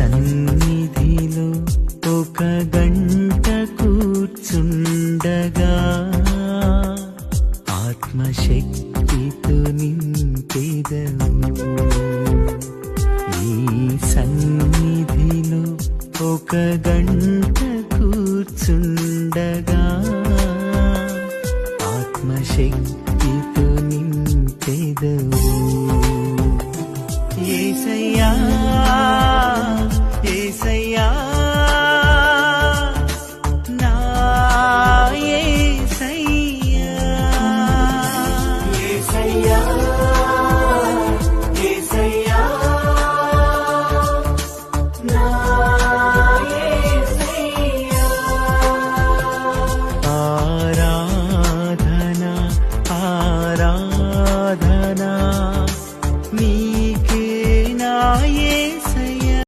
సన్నిధిలో ఒక గంట కూర్చుండగా ఆత్మశక్తితో నింపెదవు. ఈ సన్నిధిలో ఒక గంట కూర్చుండగా ఆత్మశక్తితో నింపెదవు. ఏసయ్యా సాధనా నీకే నాయ